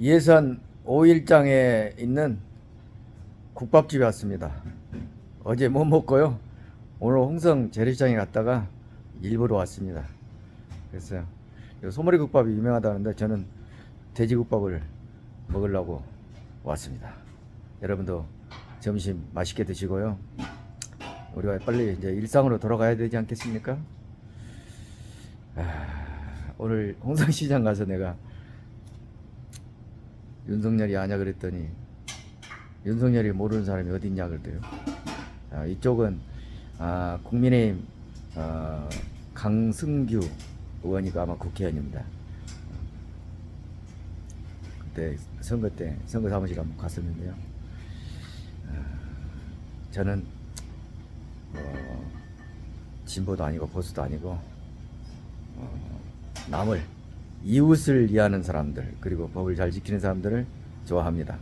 예산 5일장에 있는 국밥집에 왔습니다. 어제 못 먹고요. 오늘 홍성 재래시장에 갔다가 일부러 왔습니다. 그래서 요 소머리 국밥이 유명하다는데 저는 돼지국밥을 먹으려고 왔습니다. 여러분도 점심 맛있게 드시고요. 우리가 빨리 이제 일상으로 돌아가야 되지 않겠습니까? 아, 오늘 홍성시장 가서 내가 윤석열이 아냐 그랬더니 윤석열이 모르는 사람이 어디 있냐 그랬대요. 아, 이쪽은 아, 국민의힘 아, 강승규 의원이가 아마 국회의원입니다. 그때 선거 때 선거 사무실 한번 갔었는데요. 아, 저는 어, 진보도 아니고 보수도 아니고 어, 남을 이웃을 이해하는 사람들 그리고 법을 잘 지키는 사람들을 좋아합니다.